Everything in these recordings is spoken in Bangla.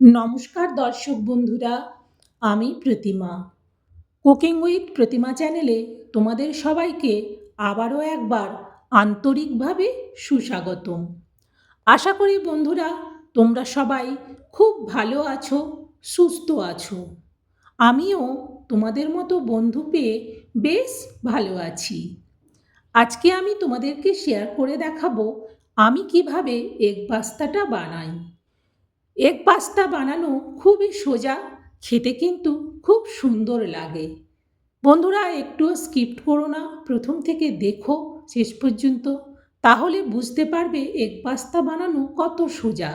নমস্কার দর্শক বন্ধুরা, আমি প্রতিমা। কুকিং উইথ প্রতিমা চ্যানেলে তোমাদের সবাইকে আবারও একবার আন্তরিকভাবে সুস্বাগতম। আশা করি বন্ধুরা, তোমরা সবাই খুব ভালো আছো, সুস্থ আছো। আমিও তোমাদের মতো বন্ধু পেয়ে বেশ ভালো আছি। আজকে আমি তোমাদেরকে শেয়ার করে দেখাবো, আমি কীভাবে এগ পাস্তাটা বানাই। এগ পাস্তা বানানো খুবই সোজা, খেতে কিন্তু খুব সুন্দর লাগে। বন্ধুরা, একটুও স্কিপ্ট করো না, প্রথম থেকে দেখো শেষ পর্যন্ত, তাহলে বুঝতে পারবে এগ পাস্তা বানানো কত সোজা।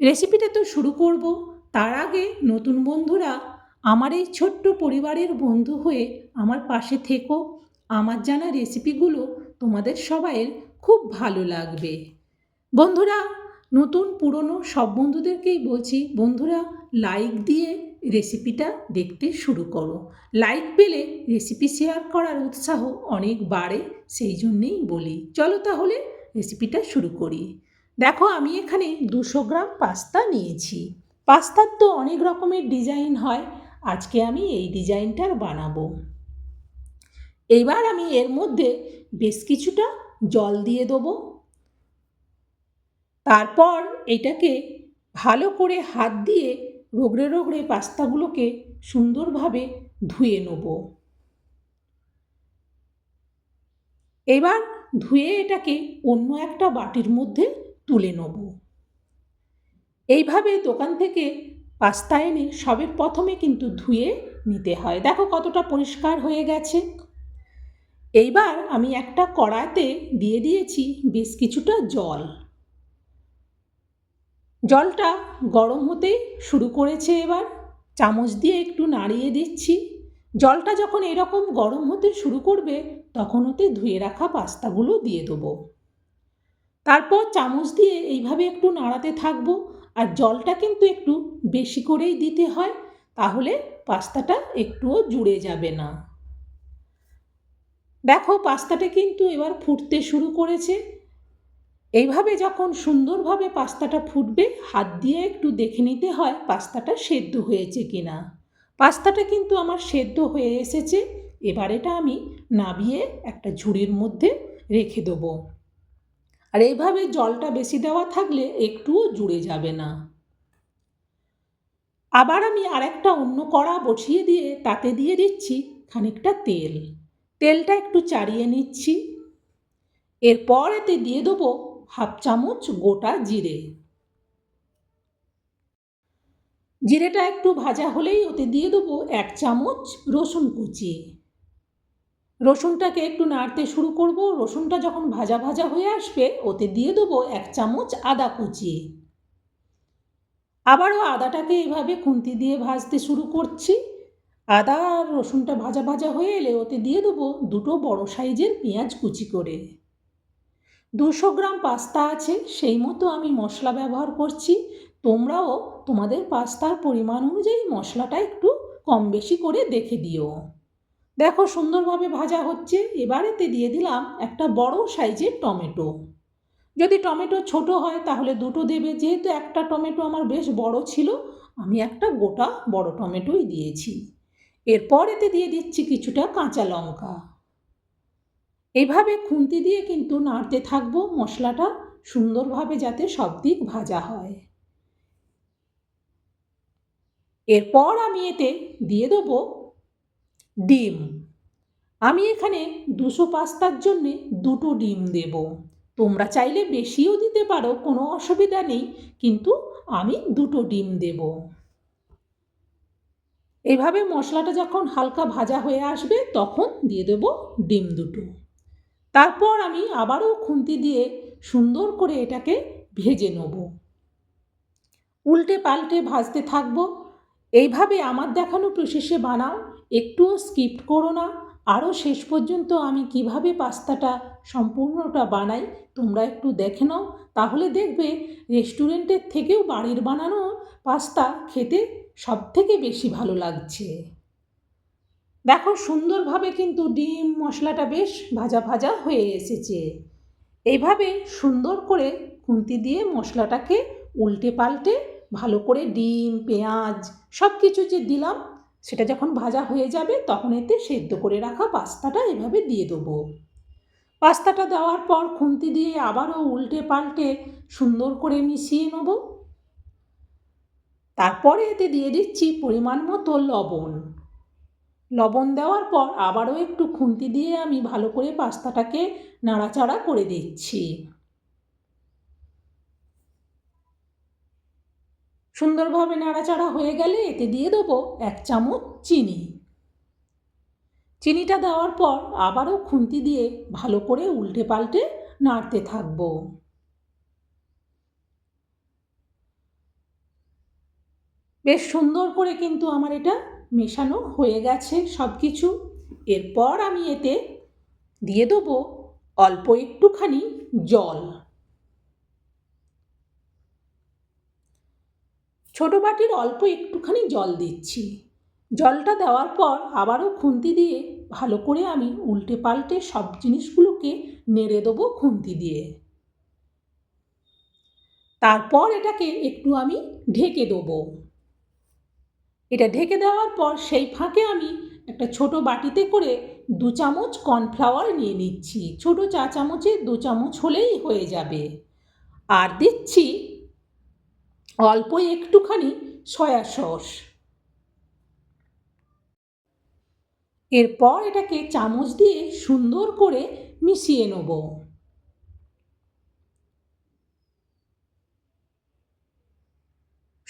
রেসিপিটা তো শুরু করব, তার আগে নতুন বন্ধুরা, আমার এই ছোট্ট পরিবারের বন্ধু হয়ে আমার পাশে থেকো। আমার জানা রেসিপিগুলো তোমাদের সবাইয়ের খুব ভালো লাগবে। বন্ধুরা নতুন পুরনো সব বন্ধুদেরকেই বলছি, বন্ধুরা লাইক দিয়ে রেসিপিটা দেখতে শুরু করো। লাইক পেলে রেসিপি শেয়ার করার উৎসাহ অনেক বাড়ে, সেই জন্যেই বলি। চলো তাহলে রেসিপিটা শুরু করি। দেখো, আমি এখানে দুশো গ্রাম পাস্তা নিয়েছি। পাস্তার তো অনেক রকমের ডিজাইন হয়, আজকে আমি এই ডিজাইনটার বানাবো। এবার আমি এর মধ্যে বেশ কিছুটা জল দিয়ে দেবো। তারপর এটাকে ভালো করে হাত দিয়ে রগড়ে রগড়ে পাস্তাগুলোকে সুন্দরভাবে ধুয়ে নেব। এবার ধুয়ে এটাকে অন্য একটা বাটির মধ্যে তুলে নেব। এইভাবে দোকান থেকে পাস্তা এনে সবের প্রথমে কিন্তু ধুয়ে নিতে হয়। দেখো কতটা পরিষ্কার হয়ে গেছে। এইবার আমি একটা কড়াইতে দিয়ে দিয়েছি বেশ কিছুটা জল। জলটা গরম হতে শুরু করেছে এবার। চামচ দিয়ে একটু নাড়িয়ে দিচ্ছি। জলটা যখন এরকম গরম হতে শুরু করবে, তখন ওতে ধুয়ে রাখা পাস্তাগুলো দিয়ে দেবো। তারপর চামচ দিয়ে এইভাবে একটু নাড়াতে থাকব। আর জলটা কিন্তু একটু বেশি করেই দিতে হয়, তাহলে পাস্তাটা একটুও জুড়ে যাবে না। দেখো, পাস্তাটা কিন্তু এবার ফুটতে শুরু করেছে। এইভাবে যখন সুন্দরভাবে পাস্তাটা ফুটবে, হাত দিয়ে একটু দেখে নিতে হয় পাস্তাটা সেদ্ধ হয়েছে কি না পাস্তাটা কিন্তু আমার সেদ্ধ হয়ে এসেছে, এবার এটা আমি নাবিয়ে একটা ঝুড়ির মধ্যে রেখে দেবো। আর এইভাবে জলটা বেশি দেওয়া থাকলে একটুও জুড়ে যাবে না। আবার আমি আরেকটা অন্য কড়া বসিয়ে দিয়ে তাতে দিয়ে দিচ্ছি খানিকটা তেল। তেলটা একটু চাড়িয়ে নিচ্ছি। এরপর এতে দিয়ে দেবো হাফ চামচ গোটা জিরে। জিরেটা একটু ভাজা হলেই ওতে দিয়ে দেবো এক চামচ রসুন কুচি। রসুনটাকে একটু নাড়তে শুরু করব। রসুনটা যখন ভাজা ভাজা হয়ে আসবে, ওতে দিয়ে দেবো এক চামচ আদা কুচি। আবারও আদাটাকে এভাবে খুন্তি দিয়ে ভাজতে শুরু করছি। আদা আর রসুনটা ভাজা ভাজা হয়ে এলে ওতে দিয়ে দেবো দুটো বড় সাইজের পেঁয়াজ কুচি করে। দুশো গ্রাম পাস্তা আছে, সেই মতো আমি মশলা ব্যবহার করছি। তোমরাও তোমাদের পাস্তার পরিমাণ অনুযায়ী মশলাটা একটু কম বেশি করে দেখে দিও। দেখো সুন্দরভাবে ভাজা হচ্ছে। এবারেতে দিয়ে দিলাম একটা বড় সাইজের টমেটো। যদি টমেটো ছোট হয় তাহলে দুটো দেবে। যেহেতু একটা টমেটো আমার বেশ বড় ছিল, আমি একটা গোটা বড় টমেটোই দিয়েছি। এরপর এতে দিয়ে দিচ্ছি কিছুটা কাঁচা লঙ্কা। এইভাবে খুন্তি দিয়ে কিন্তু নাড়তে থাকব মশলাটা সুন্দরভাবে যাতে সব দিক ভাজা হয়। এরপর আমি এতে দিয়ে দেবো ডিম। আমি এখানে দুশো পাস্তার জন্যে দুটো ডিম দেব। তোমরা চাইলে বেশিও দিতে পারো, কোনো অসুবিধা নেই, কিন্তু আমি দুটো ডিম দেব। এভাবে মশলাটা যখন হালকা ভাজা হয়ে আসবে, তখন দিয়ে দেব ডিম দুটো। তারপর আমি আবারও খুন্তি দিয়ে সুন্দর করে এটাকে ভেজে নেব। উল্টে পাল্টে ভাজতে থাকব। এইভাবে আমার দেখানো প্রসেসে বানাও, একটুও স্কিপ করো না। আরও শেষ পর্যন্ত আমি কীভাবে পাস্তাটা সম্পূর্ণটা বানাই তোমরা একটু দেখে নাও। তাহলে দেখবে রেস্টুরেন্টের থেকেও বাড়ির বানানো পাস্তা খেতে সব থেকে বেশি ভালো লাগছে। দেখো, সুন্দরভাবে কিন্তু ডিম মশলাটা বেশ ভাজা ভাজা হয়ে এসেছে। এইভাবে সুন্দর করে খুন্তি দিয়ে মশলাটাকে উল্টে পাল্টে ভালো করে ডিম, পেঁয়াজ সব কিছু যে দিলাম, সেটা যখন ভাজা হয়ে যাবে, তখন এতে সেদ্ধ করে রাখা পাস্তাটা এভাবে দিয়ে দেবো। পাস্তাটা দেওয়ার পর খুন্তি দিয়ে আবারও উল্টে পাল্টে সুন্দর করে মিশিয়ে নেব। তারপরে এতে দিয়ে দিচ্ছি পরিমাণ মতো লবণ। লবণ দেওয়ার পর আবারও একটু খুন্তি দিয়ে আমি ভালো করে পাস্তাটাকে নাড়াচাড়া করে দিচ্ছি। সুন্দরভাবে নাড়াচাড়া হয়ে গেলে এতে দিয়ে দেবো এক চামচ চিনি। চিনিটা দেওয়ার পর আবারও খুন্তি দিয়ে ভালো করে উল্টে পাল্টে নাড়তে থাকব। বেশ সুন্দর করে কিন্তু আমার এটা মেশানো হয়ে গেছে সব কিছু এরপর আমি এতে দিয়ে দেবো অল্প একটুখানি জল। ছোটো বাটির অল্প একটুখানি জল দিচ্ছি। জলটা দেওয়ার পর আবারও খুন্তি দিয়ে ভালো করে আমি উল্টে পাল্টে সব জিনিসগুলোকে নেড়ে দেবো খুন্তি দিয়ে। তারপর এটাকে একটু আমি ঢেকে দেবো। এটা ঢেকে দেওয়ার পর সেই ফাঁকে আমি একটা ছোট বাটিতে করে দু চামচ কর্নফ্লাওয়ার নিয়ে নিচ্ছি। ছোট চা চামচে দু চামচ হলেই হয়ে যাবে। আর দিচ্ছি অল্প একটুখানি সয়া সস। এরপর এটাকে চামচ দিয়ে সুন্দর করে মিশিয়ে নেব।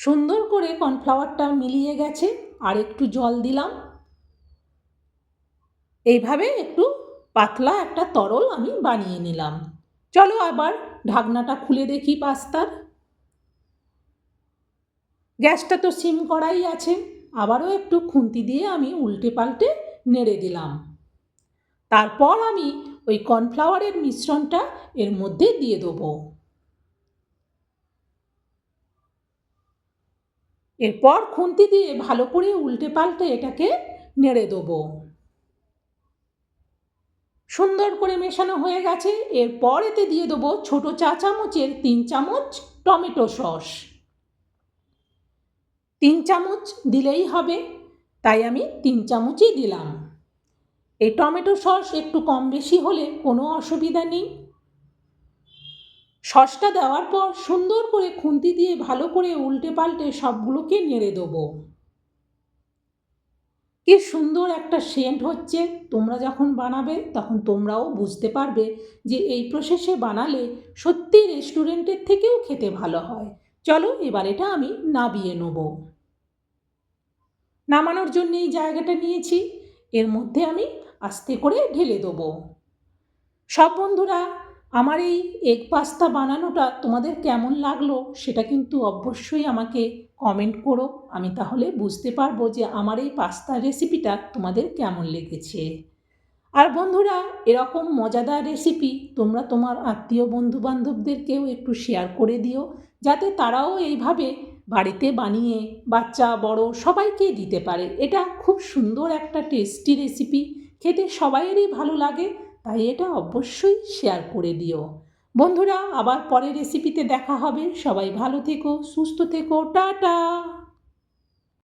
সুন্দর করে কর্নফ্লাওয়ারটা মিলিয়ে গেছে, আর একটু জল দিলাম। এইভাবে একটু পাতলা একটা তরল আমি বানিয়ে নিলাম। চলো আবার ঢাকনাটা খুলে দেখি পাস্তার। গ্যাসটা তো সিম করাই আছে, আবারও একটু খুন্তি দিয়ে আমি উল্টে পাল্টে নেড়ে দিলাম। তারপর আমি ওই কর্নফ্লাওয়ারের মিশ্রণটা এর মধ্যে দিয়ে দেবো। এরপর খুন্তি দিয়ে ভালো করে উল্টে পাল্টে এটাকে নেড়ে দেবো। সুন্দর করে মেশানো হয়ে গেছে। এরপর এতে দিয়ে দেবো ছোটো চা চামচের তিন চামচ টমেটো সস। তিন চামচ দিলেই হবে, তাই আমি তিন চামচই দিলাম। এই টমেটো সস একটু কম বেশি হলে কোনো অসুবিধা নেই। সসটা দেওয়ার পর সুন্দর করে খুন্তি দিয়ে ভালো করে উল্টে পাল্টে সবগুলোকে নেড়ে দেবো। কি সুন্দর একটা সেন্ট হচ্ছে। তোমরা যখন বানাবে, তখন তোমরাও বুঝতে পারবে যে এই প্রসেসে বানালে সত্যি রেস্টুরেন্টের থেকেও খেতে ভালো হয়। চলো, এবার এটা আমি নাবিয়ে নেব। নামানোর জন্য এই জায়গাটা নিয়েছি। এর মধ্যে আমি আস্তে করে ঢেলে দেবো। সব বন্ধুরা আমার এই এগ পাস্তা বানানোটা তোমাদের কেমন লাগল সেটা কিন্তু অবশ্যই আমাকে কমেন্ট করো। আমি তাহলে বুঝতে পারব যে আমার এই পাস্তার রেসিপিটা তোমাদের কেমন লেগেছে। আর বন্ধুরা, এরকম মজাদার রেসিপি তোমরা তোমার আত্মীয় বন্ধু বান্ধবদেরকেও একটু শেয়ার করে দিও, যাতে তারাও এইভাবে বাড়িতে বানিয়ে বাচ্চা, বড় সবাইকে দিতে পারে। এটা খুব সুন্দর একটা টেস্টি রেসিপি খেতে সবাইয়েরই ভালো লাগে। তাই এটা অবশ্যই শেয়ার করে দিও। বন্ধুরা, আবার পরের রেসিপিতে দেখা হবে। সবাই ভালো থেকো, সুস্থ থেকো, টাটা!